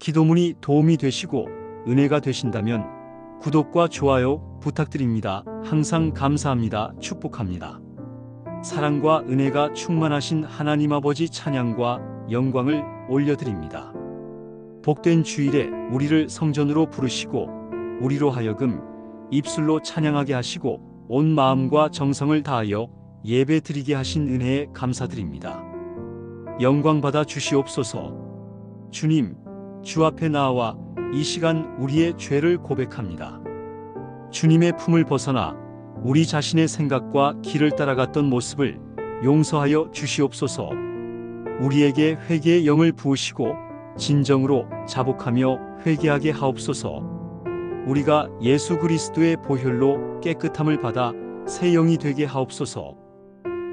기도문이 도움이 되시고 은혜가 되신다면 구독과 좋아요 부탁드립니다. 항상 감사합니다. 축복합니다. 사랑과 은혜가 충만하신 하나님 아버지 찬양과 영광을 올려드립니다. 복된 주일에 우리를 성전으로 부르시고 우리로 하여금 입술로 찬양하게 하시고 온 마음과 정성을 다하여 예배 드리게 하신 은혜에 감사드립니다. 영광 받아 주시옵소서. 주님, 주 앞에 나와 이 시간 우리의 죄를 고백합니다. 주님의 품을 벗어나 우리 자신의 생각과 길을 따라갔던 모습을 용서하여 주시옵소서. 우리에게 회개의 영을 부으시고 진정으로 자복하며 회개하게 하옵소서. 우리가 예수 그리스도의 보혈로 깨끗함을 받아 새 영이 되게 하옵소서.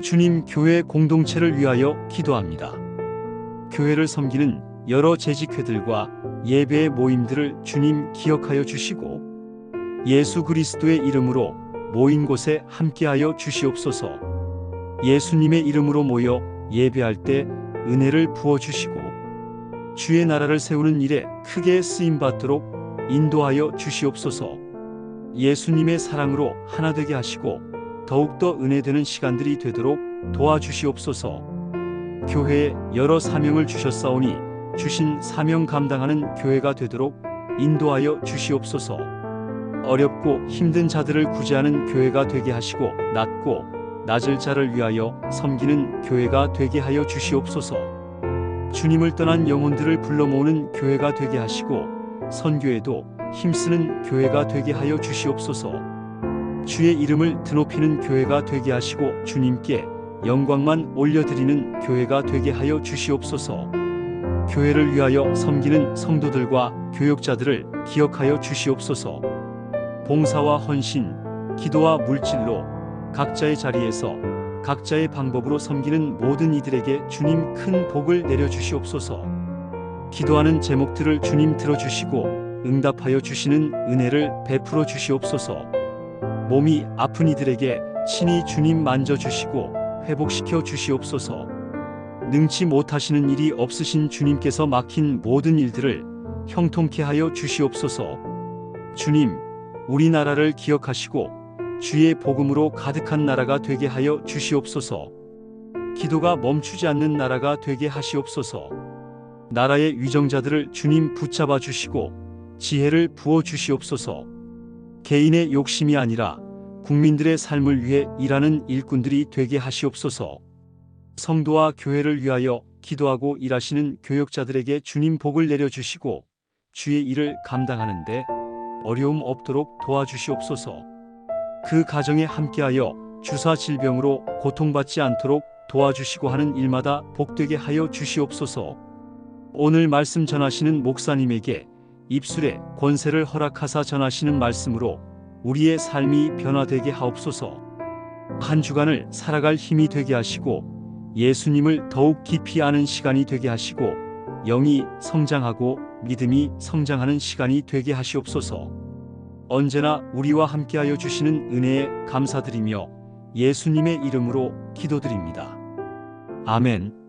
주님 교회 공동체를 위하여 기도합니다. 교회를 섬기는 여러 재직회들과 예배의 모임들을 주님 기억하여 주시고 예수 그리스도의 이름으로 모인 곳에 함께하여 주시옵소서. 예수님의 이름으로 모여 예배할 때 은혜를 부어 주시고 주의 나라를 세우는 일에 크게 쓰임 받도록 인도하여 주시옵소서. 예수님의 사랑으로 하나 되게 하시고 더욱더 은혜되는 시간들이 되도록 도와주시옵소서. 교회에 여러 사명을 주셨사오니 주신 사명 감당하는 교회가 되도록 인도하여 주시옵소서. 어렵고 힘든 자들을 구제하는 교회가 되게 하시고 낮고 낮을 자를 위하여 섬기는 교회가 되게 하여 주시옵소서. 주님을 떠난 영혼들을 불러 모으는 교회가 되게 하시고 선교에도 힘쓰는 교회가 되게 하여 주시옵소서. 주의 이름을 드높이는 교회가 되게 하시고 주님께 영광만 올려드리는 교회가 되게 하여 주시옵소서. 교회를 위하여 섬기는 성도들과 교역자들을 기억하여 주시옵소서. 봉사와 헌신, 기도와 물질로 각자의 자리에서 각자의 방법으로 섬기는 모든 이들에게 주님 큰 복을 내려 주시옵소서. 기도하는 제목들을 주님 들어주시고 응답하여 주시는 은혜를 베풀어 주시옵소서. 몸이 아픈 이들에게 친히 주님 만져주시고 회복시켜 주시옵소서. 능치 못하시는 일이 없으신 주님께서 막힌 모든 일들을 형통케 하여 주시옵소서. 주님, 우리나라를 기억하시고 주의 복음으로 가득한 나라가 되게 하여 주시옵소서. 기도가 멈추지 않는 나라가 되게 하시옵소서. 나라의 위정자들을 주님 붙잡아 주시고 지혜를 부어 주시옵소서. 개인의 욕심이 아니라 국민들의 삶을 위해 일하는 일꾼들이 되게 하시옵소서. 성도와 교회를 위하여 기도하고 일하시는 교역자들에게 주님 복을 내려 주시고 주의 일을 감당하는데 어려움 없도록 도와주시옵소서. 그 가정에 함께하여 주사 질병으로 고통받지 않도록 도와주시고 하는 일마다 복되게 하여 주시옵소서. 오늘 말씀 전하시는 목사님에게 입술에 권세를 허락하사 전하시는 말씀으로 우리의 삶이 변화되게 하옵소서. 한 주간을 살아갈 힘이 되게 하시고 예수님을 더욱 깊이 아는 시간이 되게 하시고 영이 성장하고 믿음이 성장하는 시간이 되게 하시옵소서. 언제나 우리와 함께하여 주시는 은혜에 감사드리며 예수님의 이름으로 기도드립니다. 아멘.